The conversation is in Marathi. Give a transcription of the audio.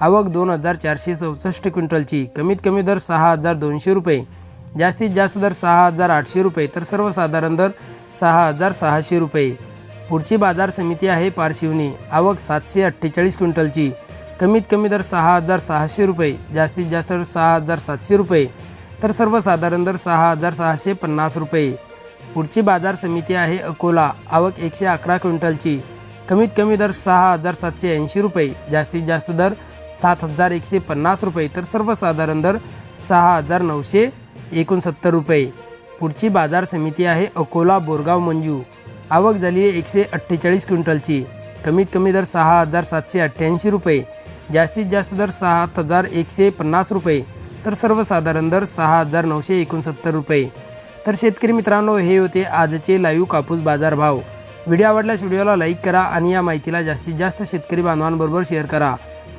आवक दोन हजार चारशे चौसष्ट क्विंटलची. कमीत कमी दर सहा हजार दोनशे रुपये. जास्तीत जास्त दर सहा हजार आठशे रुपये. तर सर्वसाधारण दर सहा हजार सहाशे रुपये. पुढची बाजार समिती आहे पारशिवनी. आवक सातशे अठ्ठेचाळीस क्विंटलची. कमीत कमी दर सहा हजार सहाशे रुपये. जास्तीत जास्त दर सहा हजार सातशे रुपये. तर सर्वसाधारण दर सहा हजार सहाशे पन्नास रुपये. पुढची बाजार समिती आहे अकोला. आवक एकशे अकरा क्विंटलची. कमीत कमी दर सहा हजार सातशे ऐंशी रुपये. जास्तीत जास्त दर सात हजार एकशे पन्नास रुपये. तर सर्वसाधारण दर सहा हजार नऊशे एकोणसत्तर रुपये. पुढची बाजार समिती आहे अकोला बोरगाव मंजू. आवक झाली आहे एकशे अठ्ठेचाळीस क्विंटलची. कमीत कमी दर सहा हजार सातशे अठ्ठ्याऐंशी रुपये. जास्तीत जास्त दर सात हजार एकशे पन्नास रुपये. तर सर्वसाधारण दर सहा हजार नऊशे एकोणसत्तर रुपये. तर शेतकरी मित्रांनो हे होते आजचे लाईव्ह कापूस बाजार भाव व्हिडिओ आवडल्यास व्हिडिओला लाईक करा आणि या माहितीला जास्तीत जास्त शेतकरी बांधवांबरोबर शेअर करा.